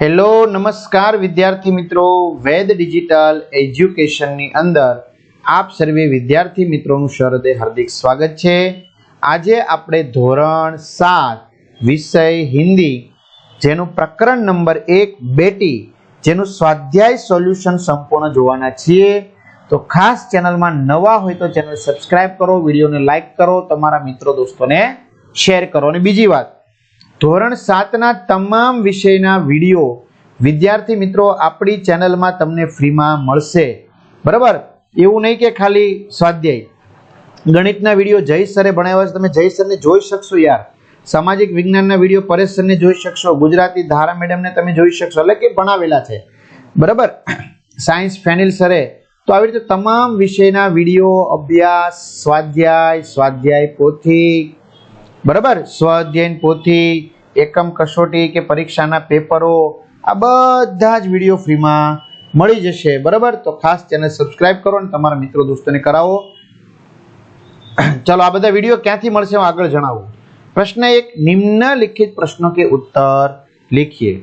Hello, નમસ્કાર વિદ્યાર્થી મિત્રો. વેદ ડિજિટલ એજ્યુકેશનની અંદર આપ સર્વે વિદ્યાર્થી મિત્રોનું શરદે હાર્દિક સ્વાગત છે. આજે આપણે ધોરણ સાત, વિષય હિન્દી, જેનું પ્રકરણ નંબર એક બેટી, જેનું સ્વાધ્યાય સોલ્યુશન સંપૂર્ણ જોવાના છીએ. તો ખાસ ચેનલમાં નવા હોય તો ચેનલ સબસ્ક્રાઇબ કરો, વિડીયોને લાઇક કરો, તમારા મિત્રો, દોસ્તોને શેર કરો. અને બીજી વાત ધોરણ સાતના તમામ વિષયના વીડિયો વિદ્યાર્થી મિત્રો આપણી ચેનલમાં તમને ફ્રીમાં મળશે. બરાબર? એવું નહીં કે ખાલી સ્વાધ્યાય. ગણિતના વીડિયો જય સરે ભણાવ્યા છે. તમે જય સરને જોઈ શકશો યાર. સામાજિક વિજ્ઞાનના વીડિયો પરેશ સરને જોઈ શકશો. ગુજરાતી ધારા મેડમને તમે જોઈ શકશો. એટલે કે ભણાવેલા છે. બરાબર? સાયન્સ ફેનિલ સરે. તો આવી રીતે તમામ વિષયના વીડિયો, અભ્યાસ, સ્વાધ્યાય સ્વાધ્યાય પોથી બરાબર સ્વાધ્યાયન પોથી એકમ કસોટી કે પરીક્ષાના પેપરો આ બધા જ વિડીયો ફ્રીમાં મળી જશે બરાબર તો ખાસ ચેનલ સબસ્ક્રાઇબ કરો અને તમારા મિત્રો દોસ્તોને કરાવો ચલો આ બધા વિડીયો ક્યાંથી મળશે હું આગળ જણાવું પ્રશ્ન એક નિમ્નલિખિત પ્રશ્નો કે ઉત્તર लिखिए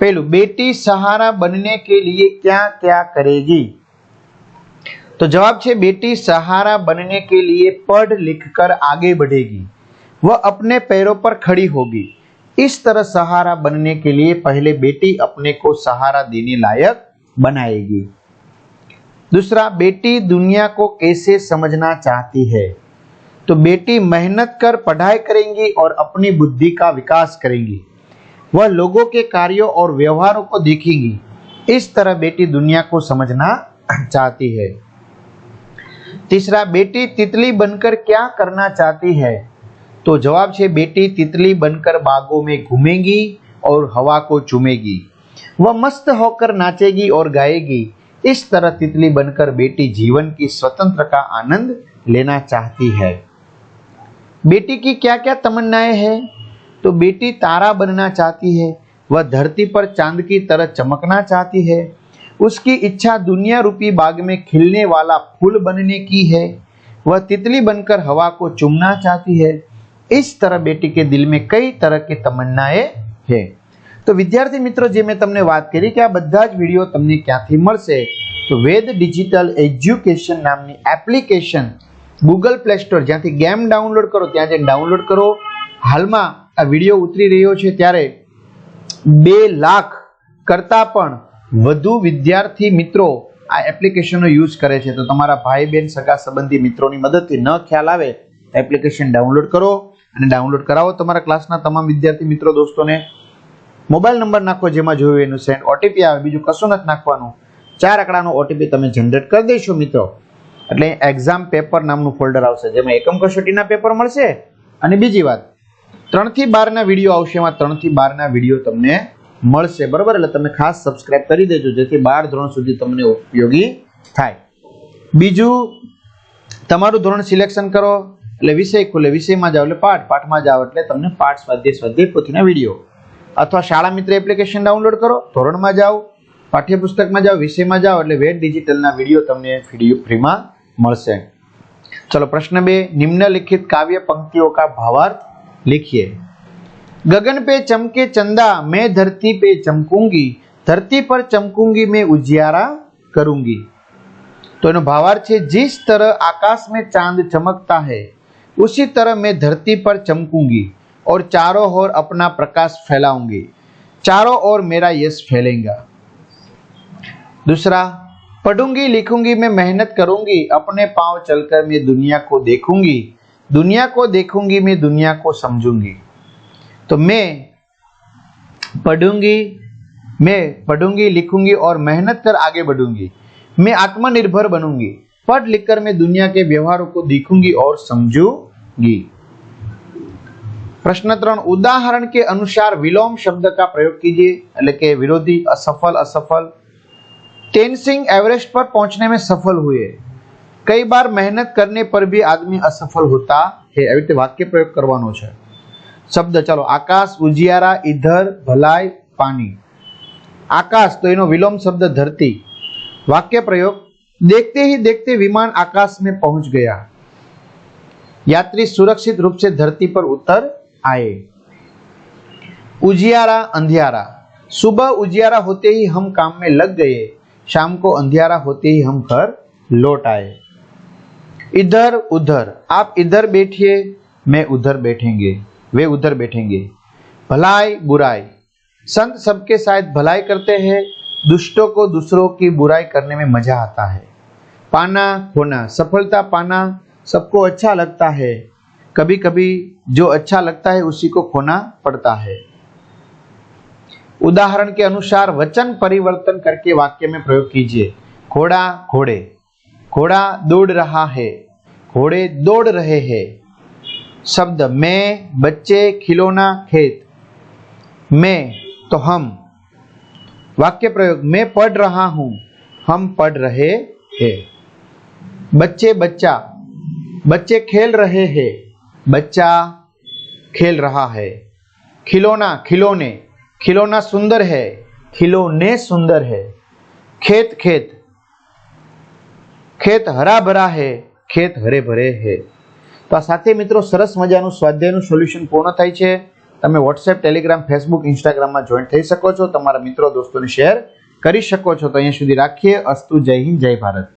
पहलू बेटी सहारा बनने के लिए क्या क्या करेगी तो जवाब છે बेटी सहारा बनने के लिए पढ़ लिख कर आगे बढ़ेगी वह अपने पैरों पर खड़ी होगी। इस तरह सहारा बनने के लिए पहले बेटी अपने को सहारा देने लायक बनाएगी। दूसरा, बेटी दुनिया को कैसे समझना चाहती है? तो बेटी मेहनत कर, पढ़ाई करेंगी और अपनी बुद्धि का विकास करेंगी। वह लोगों के कार्यों और व्यवहारों को देखेंगी। इस तरह बेटी दुनिया को समझना चाहती है। तीसरा, बेटी तितली बनकर क्या करना चाहती है? तो जवाब છે बेटी, तितली बनकर बागों में घूमेगी और हवा को चूमेगी। वह मस्त होकर नाचेगी और गाएगी। इस तरह तितली बनकर बेटी जीवन की स्वतंत्र का आनंद लेना चाहती है। बेटी की क्या क्या तमन्नाएँ हैं? तो बेटी तारा बनना चाहती है, वह धरती पर चाँद की तरह चमकना चाहती है। उसकी इच्छा दुनिया रूपी बाग में खिलने वाला फूल बनने की है। वह तितली बनकर हवा को चुमना चाहती है। इस तरह बेटी के दिल में कई तरह की तमन्नाएं है તો વિદ્યાર્થી મિત્રો જે મેં તમને વાત કરી કે આ બધા જ વિડીયો તમને ક્યાંથી મળશે તો વેદ ડિજિટલ એજ્યુકેશન નામની એપ્લિકેશન ગૂગલ પ્લે સ્ટોર જ્યાંથી ગેમ ડાઉનલોડ કરો ત્યાં જઈને ડાઉનલોડ કરો હાલમાં આ વિડીયો ઉતરી રહ્યો છે ત્યારે બે લાખ કરતાં પણ વધુ વિદ્યાર્થી મિત્રો આ એપ્લિકેશનનો યુઝ કરે છે તો તમારા ભાઈ બહેન સગા સંબંધી મિત્રોની મદદથી ન ખ્યાલ આવે એપ્લિકેશન ડાઉનલોડ કરો અને ડાઉનલોડ કરાવો તમારા ક્લાસના તમામ વિદ્યાર્થી મિત્રો દોસ્તોને. મોબાઈલ નંબર નાખો જેમાં જોયું એનું સેન્ડ ઓટીપી આવે, બીજું કશું નથી નાખવાનું. ચાર આંકડાનો ઓટીપી તમે જનરેટ કરી દઈશું મિત્રો. એટલે એક્ઝામ પેપર નામનું ફોલ્ડર આવશે, જેમાં એકમ કસોટીના પેપર મળશે. અને બીજી વાત, ત્રણથી બારના વીડિયો આવશે, એમાં ત્રણથી બારના વીડિયો તમને મળશે, બરાબર? એટલે તમે ખાસ સબસ્ક્રાઇબ કરી દેજો, જેથી બાર ધોરણ સુધી તમને ઉપયોગી થાય. બીજું, તમારું ધોરણ સિલેક્શન કરો. એટલે વિષય ખુલે વિષયમાં જાઓ એટલે પાઠ પાઠમાં જાઓ એટલે તમને પાઠ સ્વાધ્યાય સ્વાધ્યાય પોથીના વિડીયો અથવા શાળા મિત્ર એપ્લિકેશન ડાઉનલોડ કરો ધોરણમાં જાઓ પાઠ્યપુસ્તકમાં જાઓ વિષયમાં જાઓ એટલે વેદ ડિજિટલના વિડીયો તમને ફ્રીમાં મળશે ચલો પ્રશ્ન બે નિમ્નલિખિત કાવ્ય पंक्तियों का भावार्थ लिखिए गगन पे चमके चंदा मैं धरती पे चमकूंगी धरती पर चमकूंगी मैं उजियारा करूंगी तो એનો ભાવાર્થ છે जिस तरह आकाश में चांद चमकता है उसी तरह मैं धरती पर चमकूँगी और चारों ओर अपना प्रकाश फैलाऊँगी। चारों ओर मेरा यश फैलेगा। दूसरा, पढ़ूँगी लिखूँगी मैं मेहनत करूँगी, अपने पाँव चलकर मैं दुनिया को देखूँगी, दुनिया को देखूँगी मैं दुनिया को समझूँगी। तो मैं पढ़ूँगी मैं पढ़ूँगी, लिखूँगी और मेहनत कर आगे बढ़ूँगी। मैं आत्मनिर्भर बनूँगी। पढ़ लिखकर मैं दुनिया के व्यवहारों को देखूंगी और समझूंगी प्रश्न त्रण उदाहरण के अनुसार विलोम शब्द का प्रयोग कीजिए એટલે કે વિરોધી असफल असफल तेनसिंग एवरेस्ट पर पहुंचने में सफल हुए कई बार मेहनत करने पर भी आदमी असफल होता है આવી રીતે વાક્ય પ્રયોગ કરવાનો છે શબ્દ ચાલો આકાશ ઉજિયારા ઈધર ભલાઈ પાણી આકાશ તો એનો વિલોમ શબ્દ ધરતી वाक्य प्रयोग देखते ही देखते विमान आकाश में पहुँच गया। यात्री सुरक्षित रूप से धरती पर उतर आए। उजियारा, अंधियारा। सुबह उजियारा होते ही हम काम में लग गए। शाम को अंधियारा होते ही हम घर लौट आए। इधर उधर, आप इधर बैठिए, मैं उधर बैठेंगे, वे उधर बैठेंगे। भलाई बुराई। संत सबके साथ भलाई करते हैं दुष्टों को दूसरों की बुराई करने में मज़ा आता है। पाना खोना सफलता पाना सबको अच्छा लगता है। कभी कभी जो अच्छा लगता है उसी को खोना पड़ता है। उदाहरण के अनुसार वचन परिवर्तन करके वाक्य में प्रयोग कीजिए। घोड़ा घोड़े, घोड़ा दौड़ रहा है, घोड़े दौड़ रहे हैं। शब्द मैं, बच्चे, खिलौना, खेत, मैं तो हम। वाक्य प्रयोग मैं पढ़ रहा हूं हम पढ़ रहे हैं बच्चे बच्चा बच्चे खेल रहे हैं बच्चा खेल रहा है खिलौना खिलौने खिलौना सुंदर है खिलौने सुंदर है खेत खेत ખેત હરા ભરા હે ખેત હરે ભરે હે તો આ સાથે મિત્રો સરસ મજાનું સ્વાધ્યાયનું સોલ્યુશન પૂર્ણ થાય છે તમે વોટ્સએપ ટેલિગ્રામ ફેસબુક ઇન્સ્ટાગ્રામમાં જોઈન થઈ શકો છો. તમારા મિત્રો, દોસ્તોને શેર કરી શકો છો. તો અહીંયા સુધી રાખીએ. અસ્તુ, જય હિન્દ, જય ભારત.